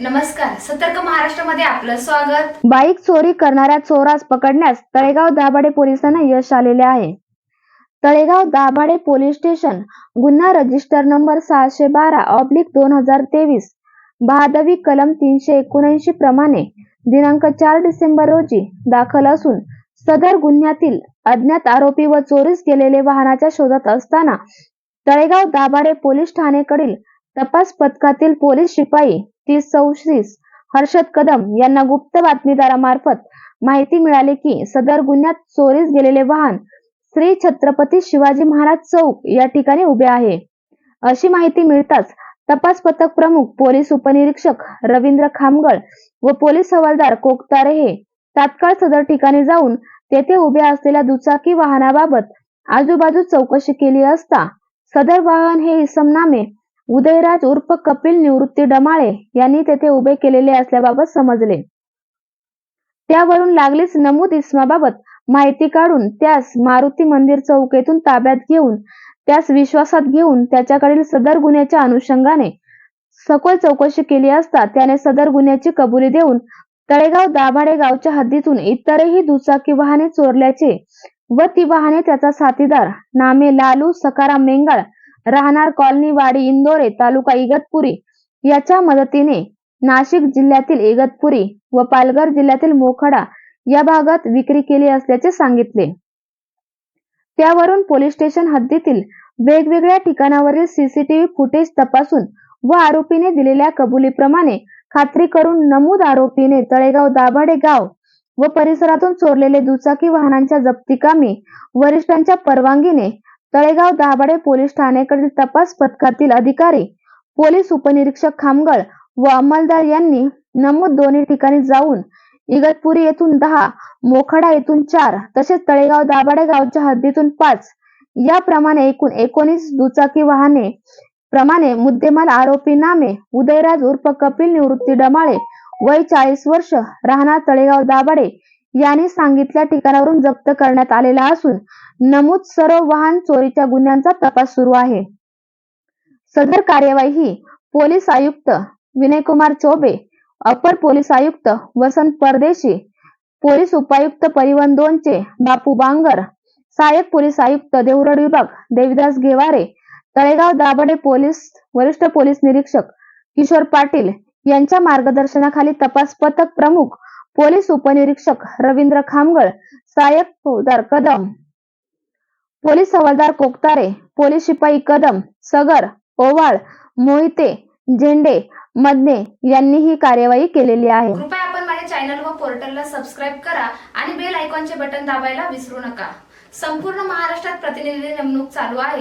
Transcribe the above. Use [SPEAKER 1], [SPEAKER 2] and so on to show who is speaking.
[SPEAKER 1] नमस्कार सतर्क महाराष्ट्रामध्ये आपलं स्वागत.
[SPEAKER 2] बाईक चोरी करणाऱ्या चोरास पकडण्यास तळेगाव दाभाडे पोलिसांना यश आलेले आहे. तळेगाव दाभाडे पोलीस स्टेशन गुन्हा रजिस्टर नंबर सहाशे बारा ऑब्लिक दोन हजार तेवीस बहादवी कलम तीनशे एकोणऐंशी प्रमाणे दिनांक चार डिसेंबर रोजी दाखल असून सदर गुन्ह्यातील अज्ञात आरोपी व चोरीस गेलेले वाहनाच्या शोधात असताना तळेगाव दाभाडे पोलीस ठाणेकडील तपास पथकातील पोलीस शिपाई तीस चौतीस हर्षद कदम यांना गुप्त बातमीदारामार्फत माहिती मिळाली की सदर गुन्ह्यात चोरीस गेलेले वाहन श्री छत्रपती शिवाजी महाराज चौक या ठिकाणी उभे आहे. अशी माहिती मिळताच तपास पथक प्रमुख पोलीस उपनिरीक्षक रवींद्र खामगळ व पोलीस हवालदार कोकतारे हे तात्काळ सदर ठिकाणी जाऊन तेथे उभ्या असलेल्या दुचाकी वाहनाबाबत आजूबाजू चौकशी केली असता सदर वाहन हे इसमनामे उदयराज उर्फ कपिल निवृत्ती डमाळे यांनी तेथे उभे केलेले असल्याबाबत समजले. त्यावरून लागलीच नमूद इसमाबाबत माहिती काढून त्यास मारुती मंदिर चौकेतून ताब्यात घेऊन त्यास विश्वासात घेऊन त्याच्याकडील सदर गुन्ह्याच्या अनुषंगाने सखोल चौकशी केली असता त्याने सदर गुन्ह्याची कबुली देऊन तळेगाव दाभाडे गावच्या हद्दीतून इतरही दुचाकी वाहने चोरल्याचे व ती वाहने त्याचा साथीदार नामे लालू सकाराम मेंगाळ राहणार कॉलनी वाडी इंदोरे तालुका इगतपुरी. याच्या मदतीने नाशिक जिल्ह्यातील इगतपुरी व पालघर जिल्ह्यातील मोखडा या भागात विक्री केली असल्याचे सांगितले. त्यावरून पोलीस स्टेशन हद्दीतील वेगवेगळ्या ठिकाणावरील सीसीटीव्ही फुटेज तपासून व आरोपीने दिलेल्या कबुलीप्रमाणे खात्री करून नमूद आरोपीने तळेगाव दाभाडे गाव व परिसरातून चोरलेले दुचाकी वाहनांच्या जप्तीकामी वरिष्ठांच्या परवानगीने तळेगाव दाभाडे पोलीस ठाण्याकडील तपास पथकातील अधिकारी पोलीस उपनिरीक्षक खामगळ व अंमलदार यांनी नमूद दोन्ही ठिकाणी जाऊन इगतपुरी येथून दहा मोखडा येथून चार तसेच तळेगाव दाभाडे गावच्या हद्दीतून पाच याप्रमाणे एकूण एकोणीस दुचाकी वाहने प्रमाणे मुद्देमाल आरोपी नामे उदयराज उर्फ कपिल निवृत्ती डमाळे वय चाळीस वर्ष राहणार तळेगाव दाभाडे यांनी सांगितल्या ठिकाणावरून जप्त करण्यात आलेला असून नमूद सर्व वाहन चोरीच्या गुन्ह्यांचा तपास सुरू आहे. सदर कार्यवाही ही पोलीस आयुक्त विनयकुमार चोबे अपर पोलीस आयुक्त वसंत परदेशी पोलीस उपायुक्त परिवहन दोनचे बापू बांगर सहाय्यक पोलीस आयुक्त देवरड विभाग देविदास गेवारे तळेगाव दाभाडे पोलीस वरिष्ठ पोलीस निरीक्षक किशोर पाटील यांच्या मार्गदर्शनाखाली तपास पथक प्रमुख पोलीस उपनिरीक्षक रवींद्र खामगळ सहाय्यक फौजदार कदम पोलीस हवालदार कोकतारे पोलीस शिपाई कदम सगर ओवाळ मोहिते झेंडे मदने यांनी ही कार्यवाही केलेली आहे.
[SPEAKER 1] कृपया आपण माझ्या चॅनल व पोर्टलला सबस्क्राईब करा आणि बेल आयकॉनचे बटन दाबायला विसरू नका. संपूर्ण महाराष्ट्रात प्रतिनिधी नेमणूक चालू आहे.